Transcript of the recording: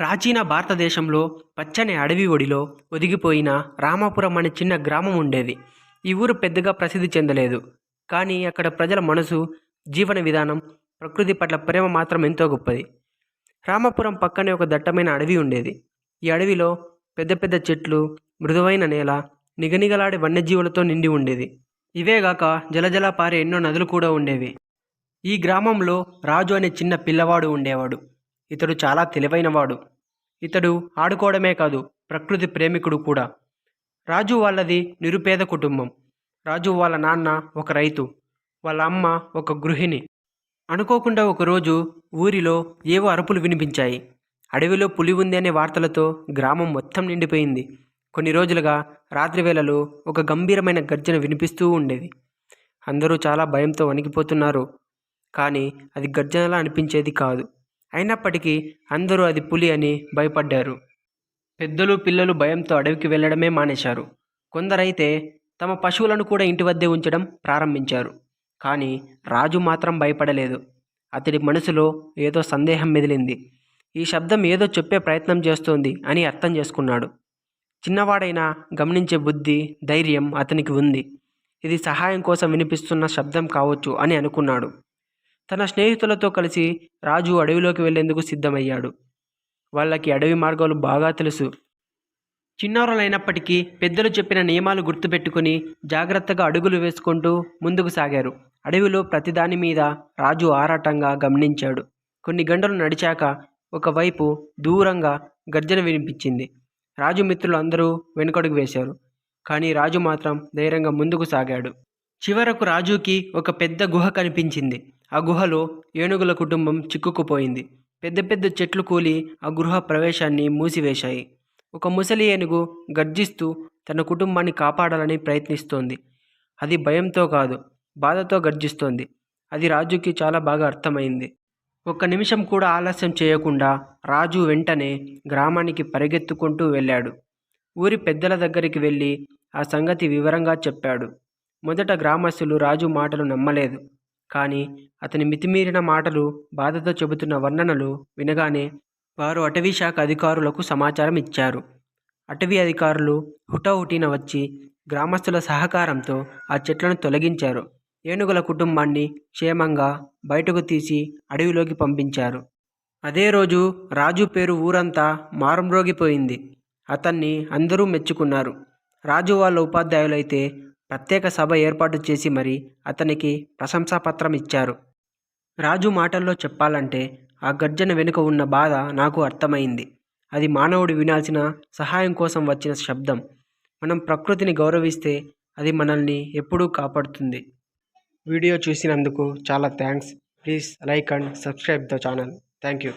ప్రాచీన భారతదేశంలో పచ్చని అడవి ఒడిలో ఒదిగిపోయిన రామాపురం అనే చిన్న గ్రామం ఉండేది. ఈ ఊరు పెద్దగా ప్రసిద్ధి చెందలేదు. కానీ అక్కడ ప్రజల మనసు జీవన విధానం ప్రకృతి పట్ల ప్రేమ మాత్రం ఎంతో గొప్పది. రామాపురం పక్కనే ఒక దట్టమైన అడవి ఉండేది. ఈ అడవిలో పెద్ద పెద్ద చెట్లు మృదువైన నేల నిగనిగలాడే వన్యజీవులతో నిండి ఉండేది. ఇవేగాక జలజల పారే ఎన్నో నదులు కూడా ఉండేవి. ఈ గ్రామంలో రాజు అనే చిన్న పిల్లవాడు ఉండేవాడు. ఇతడు చాలా తెలివైనవాడు. ఇతడు ఆడుకోవడమే కాదు ప్రకృతి ప్రేమికుడు కూడా. రాజు వాళ్ళది నిరుపేద కుటుంబం. రాజు వాళ్ళ నాన్న ఒక రైతు వాళ్ళ అమ్మ ఒక గృహిణి. అనుకోకుండా ఒకరోజు ఊరిలో ఏవో అరుపులు వినిపించాయి. అడవిలో పులి ఉంది అనే వార్తలతో గ్రామం మొత్తం నిండిపోయింది. కొన్ని రోజులుగా రాత్రి వేళలో ఒక గంభీరమైన గర్జన వినిపిస్తూ ఉండేది. అందరూ చాలా భయంతో వణికిపోతున్నారు. కానీ అది గర్జనలా అనిపించేది కాదు. అయినప్పటికీ అందరూ అది పులి అని భయపడ్డారు. పెద్దలు పిల్లలు భయంతో అడవికి వెళ్ళడమే మానేశారు. కొందరైతే తమ పశువులను కూడా ఇంటి వద్దే ఉంచడం ప్రారంభించారు. కానీ రాజు మాత్రం భయపడలేదు. అతడి మనసులో ఏదో సందేహం మెదిలింది. ఈ శబ్దం ఏదో చెప్పే ప్రయత్నం చేస్తోంది అని అర్థం చేసుకున్నాడు. చిన్నవాడైనా గమనించే బుద్ధి ధైర్యం అతనికి ఉంది. ఇది సహాయం కోసం వినిపిస్తున్న శబ్దం కావచ్చు అని అనుకున్నాడు. తన స్నేహితులతో కలిసి రాజు అడవిలోకి వెళ్ళేందుకు సిద్ధమయ్యాడు. వాళ్ళకి అడవి మార్గాలు బాగా తెలుసు. చిన్నారులైనప్పటికీ పెద్దలు చెప్పిన నియమాలు గుర్తుపెట్టుకుని జాగ్రత్తగా అడుగులు వేసుకుంటూ ముందుకు సాగారు. అడవిలో ప్రతిదాని మీద రాజు ఆరాటంగా గమనించాడు. కొన్ని గంటలు నడిచాక ఒకవైపు దూరంగా గర్జన వినిపించింది. రాజు మిత్రులు అందరూ వెనుకడుగు వేశారు. కానీ రాజు మాత్రం ధైర్యంగా ముందుకు సాగాడు. చివరకు రాజుకి ఒక పెద్ద గుహ కనిపించింది. ఆ గుహలో ఏనుగుల కుటుంబం చిక్కుకుపోయింది. పెద్ద పెద్ద చెట్లు కూలి ఆ గృహ ప్రవేశాన్ని మూసివేశాయి. ఒక ముసలి ఏనుగు గర్జిస్తూ తన కుటుంబాన్ని కాపాడాలని ప్రయత్నిస్తోంది. అది భయంతో కాదు బాధతో గర్జిస్తోంది. అది రాజుకి చాలా బాగా అర్థమైంది. ఒక్క నిమిషం కూడా ఆలస్యం చేయకుండా రాజు వెంటనే గ్రామానికి పరిగెత్తుకుంటూ వెళ్ళాడు. ఊరి పెద్దల దగ్గరికి వెళ్ళి ఆ సంగతి వివరంగా చెప్పాడు. మొదట గ్రామస్తులు రాజు మాటలు నమ్మలేదు. కానీ అతని మితిమీరిన మాటలు బాధతో చెబుతున్న వర్ణనలు వినగానే వారు అటవీ శాఖ అధికారులకు సమాచారం ఇచ్చారు. అటవీ అధికారులు హుటాహుటిన వచ్చి గ్రామస్తుల సహకారంతో ఆ చెట్లను తొలగించారు. ఏనుగుల కుటుంబాన్ని క్షేమంగా బయటకు తీసి అడవిలోకి పంపించారు. అదే రోజు రాజు పేరు ఊరంతా మారుమ్రోగిపోయింది. అతన్ని అందరూ మెచ్చుకున్నారు. రాజు వాళ్ళ ఉపాధ్యాయులైతే ప్రత్యేక సభ ఏర్పాటు చేసి మరి అతనికి ప్రశంసాపత్రం ఇచ్చారు రాజు మాటల్లో చెప్పాలంటే ఆ గర్జన వెనుక ఉన్న బాధ నాకు అర్థమైంది. అది మానవుడు వినాల్సిన సహాయం కోసం వచ్చిన శబ్దం. మనం ప్రకృతిని గౌరవిస్తే అది మనల్ని ఎప్పుడూ కాపాడుతుంది. వీడియో చూసినందుకు చాలా thanks. Please like and subscribe the channel. Thank you.